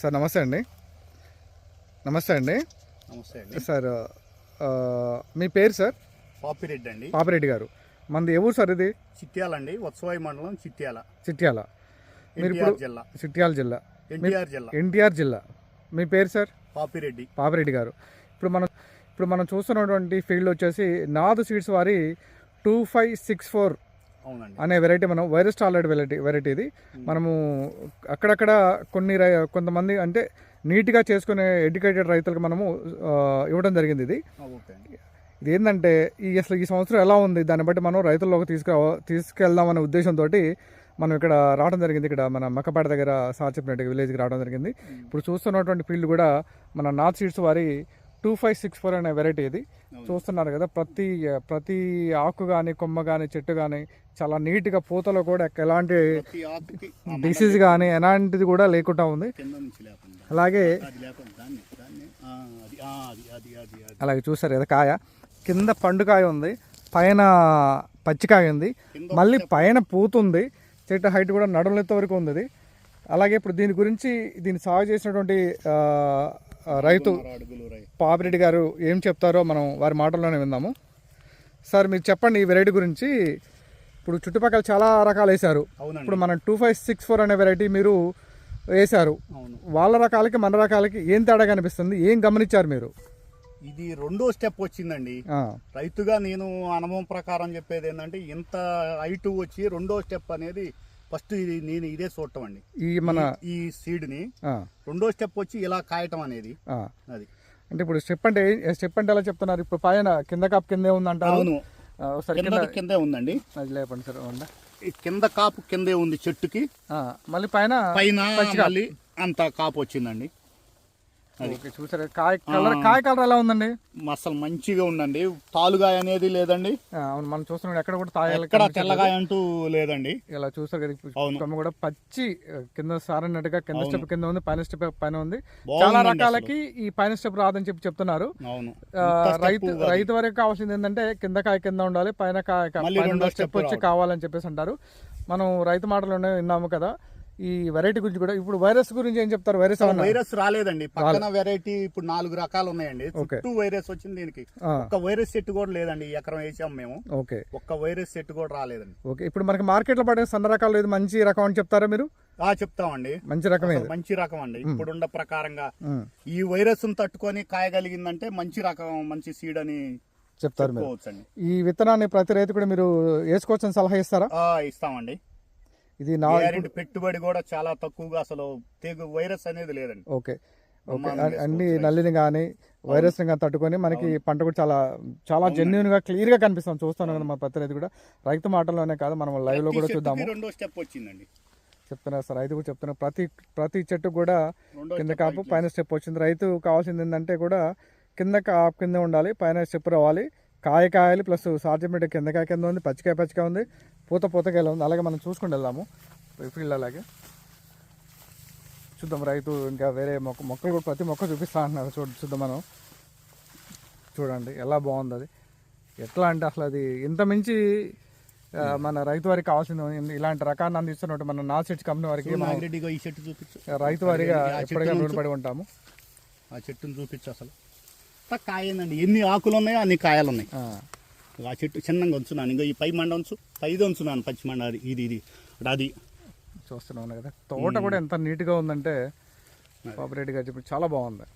Sir నమస్తే అండి. నమస్తే అండి. నమస్తే అండి. సార్ మీ పేరు సార్? పాపిరెడ్డి అండి. పాపిరెడ్డి గారు. మనది ఏ ఊరు సార్ ఇది? చిట్యాల అండి. వత్సవాయి మండలం చిట్యాల. చిట్యాల. మీరు ఇప్పుడు జిల్లా. చిట్యాల జిల్లా. ఎన్టీఆర్ జిల్లా. ఎన్టీఆర్ జిల్లా. మీ పేరు సార్? పాపిరెడ్డి. పాపిరెడ్డి గారు. ఇప్పుడు మనం ఇప్పుడు మనం చూస్తున్నటువంటి ఫీల్డ్ వచ్చేసి నాదు సీడ్స్ వారి టూ ఫైవ్ సిక్స్ ఫోర్ అనే వెరైటీ మనం వైరస్ టాలెడ్ వెరైటీ వెరైటీ ఇది మనము అక్కడక్కడ కొన్ని కొంతమంది అంటే నీట్గా చేసుకునే ఎడ్యుకేటెడ్ రైతులకు మనము ఇవ్వడం జరిగింది ఇది ఇది ఏంటంటే ఈ అసలు ఈ సంవత్సరం ఎలా ఉంది? దాన్ని బట్టి మనం రైతుల్లోకి తీసుకు తీసుకెళ్దామనే ఉద్దేశంతో మనం ఇక్కడ రావడం జరిగింది. ఇక్కడ మన మక్కపేట దగ్గర సార్ చెప్పినట్టు విలేజ్కి రావడం జరిగింది. ఇప్పుడు చూస్తున్నటువంటి ఫీల్డ్ కూడా మన నార్త్ సీడ్స్ వారి టూ ఫైవ్ సిక్స్ ఫోర్ అనే వెరైటీ ఇది. చూస్తున్నారు కదా ప్రతి ప్రతి ఆకు కానీ కొమ్మ కానీ చెట్టు కానీ చాలా నీట్గా పూతలో కూడా ఎలాంటి డిసీజ్ కానీ ఎలాంటిది కూడా లేకుండా ఉంది. అలాగే అలాగే చూసారు కదా కాయ. కింద పండుకాయ ఉంది పైన పచ్చికాయ ఉంది. మళ్ళీ పైన పూతుంది చెట్టు హైట్ కూడా నడుములెత్త వరకు ఉంది. అలాగే ఇప్పుడు దీని గురించి దీన్ని సాగు చేసినటువంటి రైతు పాపిరెడ్డి గారు ఏం చెప్తారో మనం వారి మాటల్లోనే విందాము. సార్ మీరు చెప్పండి ఈ వెరైటీ గురించి. ఇప్పుడు చుట్టుపక్కల చాలా రకాలు వేశారు. ఇప్పుడు మనం టూ ఫైవ్ సిక్స్ ఫోర్ అనే వెరైటీ మీరు వేశారు. అవును. వాళ్ళ రకాలకి మన రకాలకి ఏం తేడా కనిపిస్తుంది? ఏం గమనించారు మీరు? ఇది రెండో స్టెప్ వచ్చిందండి. రైతుగా నేను అనుభవం ప్రకారం చెప్పేది ఏంటంటే ఇంత హైట్ వచ్చి రెండో స్టెప్ అనేది ఫస్ట్ ఇది నేను ఇదే చూడటం అండి. ఈ మన ఈ సీడ్ని రెండో స్టెప్ వచ్చి ఇలా కాయటం అనేది. అది. అంటే ఇప్పుడు స్టెప్ అంటే స్టెప్ అంటే ఎలా చెప్తున్నారు? ఇప్పుడు పైన కింద కాపు కిందే ఉందంటారు. అవును. కింద ఉందండి. అది లేపండి సార్ కింద కాపు కిందే ఉంది చెట్టుకి. మళ్ళీ పైన పైన అంత కాపు వచ్చిందండి. ఓకే చూసారు? కాయ కలర్ కాయ కలర్ ఎలా ఉందండి? అసలు మంచిగా ఉందండి. తాలుగాయ అనేది లేదండి. అవును మనం చూస్తున్నాం ఎక్కడ కూడా తాయాలి ఎక్కడ తెల్లగాయ అంటూ లేదండి. ఇలా చూసారు కదా కూడా పచ్చి కింద సారన్నట్టుగా కింద స్టెప్ కింద ఉంది పైన స్టెప్ పైన ఉంది. చాలా రకాలకి ఈ పైన స్టెప్ రాదని చెప్పి చెప్తున్నారు. రైతు. రైతు వరకు కావాల్సింది ఏంటంటే కింద కాయ కింద ఉండాలి పైన కాయ స్టెప్ వచ్చి. కావాలని చెప్పేసి అంటారు. మనం రైతు మాటలోనే విన్నాము కదా ఈ వెరైటీ గురించి కూడా ఇప్పుడు వైరస్ గురించి ఏం చెప్తారు? వైరస్ వైరస్ రాలేదండి. పక్కన వెరైటీ ఇప్పుడు నాలుగు రకాలు ఉన్నాయండి. చుట్టూ వైరస్ వచ్చింది దీనికి. ఆ, ఒక్క వైరస్ సెట్ కూడా లేదండి ఈ ఎకరం వేసాం మేము. ఓకే. ఒక్క వైరస్ సెట్ కూడా రాలేదండి. ఓకే. ఇప్పుడు మనకి మార్కెట్లో పడే సన్న రకాలు ఇది మంచి రకం అని చెప్తారా మీరు? ఆ చెప్తామండి. మంచి అసలు మంచి రకం అండి ఇప్పుడున్న ప్రకారంగా ఈ వైరస్ తట్టుకొని కాయగలిగిందంటే మంచి రకం మంచి సీడ్ అని చెప్తారు ఈ విత్తనాన్ని ప్రతి రైతు కూడా మీరు వేసుకోవచ్చని సలహా ఇస్తారా? ఇస్తామండి. ఇది నా పెట్టుబడి కూడా చాలా తక్కువగా అసలు తెగు వైరస్ అనేది లేదండి. ఓకే. ఓకే. అన్ని నల్లిని కానీ వైరస్ని కానీ తట్టుకొని మనకి పంట కూడా చాలా చాలా జెన్యున్గా క్లియర్గా కనిపిస్తుంది. చూస్తాను కదా మన ప్రతి రైతు కూడా. రైతు మాటల్లోనే కాదు మనం లైవ్లో కూడా చూద్దాము. రెండో స్టెప్ వచ్చిందండి. చెప్తున్నారు సార్ రైతు కూడా చెప్తున్నారు. ప్రతి ప్రతి చెట్టు కూడా కింద కాపు పైన స్టెప్ వచ్చింది. రైతు కావాల్సింది ఏంటంటే కూడా కింద కాపు కింద ఉండాలి పైన స్టెప్ రావాలి. కాయ కాయాలి ప్లస్ సాధ్యమేట కింద కాయ కింద ఉంది పచ్చికాయ పచ్చికాయ ఉంది పూత పూతకాయలు ఉంది. అలాగే మనం చూసుకుంటూ వెళ్దాము. ఫీల్డ్ అలాగే. చూద్దాం రైతు ఇంకా వేరే మొక్క మొక్కలు కూడా ప్రతి మొక్క చూపిస్తా అంటున్నారు. చూడ చూద్దాం మనం. చూడండి ఎలా బాగుంది అది. ఎట్లా అంటే అసలు అది ఇంత మించి ఆ, మన రైతు వారికి కావాల్సింది ఇలాంటి రకాన్ని అందిస్తున్నట్టు మన నా సెట్స్ కంపెనీ వారికి రైతు వారిగా ఎప్పటికైనా రుణపడి ఉంటాము. ఆ చెట్టును చూపించు అసలు. అంతా కాయందండి. ఎన్ని ఆకులు ఉన్నాయో అన్ని కాయలు ఉన్నాయి ఆ, చెట్టు చిన్నగా ఉంచున్నాను. ఇంకా ఈ పై మండ ఉంచు. పైది ఉంచున్నాను పచ్చి మండ. అది ఇది ఇది. అది. చూస్తున్నాను కదా. తోట కూడా ఎంత నీట్గా ఉందంటే పాపరెడ్డి గారు చెప్పి చాలా బాగుంది.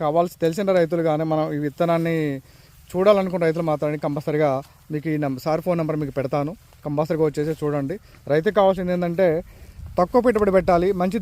కావాల్సి తెలిసిన రైతులు కానీ మనం ఈ విత్తనాన్ని చూడాలనుకున్న రైతులు మాత్రమే కంపల్సరిగా మీకు ఈ నెంబర్ సార్ ఫోన్ నెంబర్ మీకు పెడతాను. కంపల్సరిగా వచ్చేసి చూడండి. రైతుకి కావాల్సింది ఏంటంటే తక్కువ పెట్టుబడి పెట్టాలి మంచి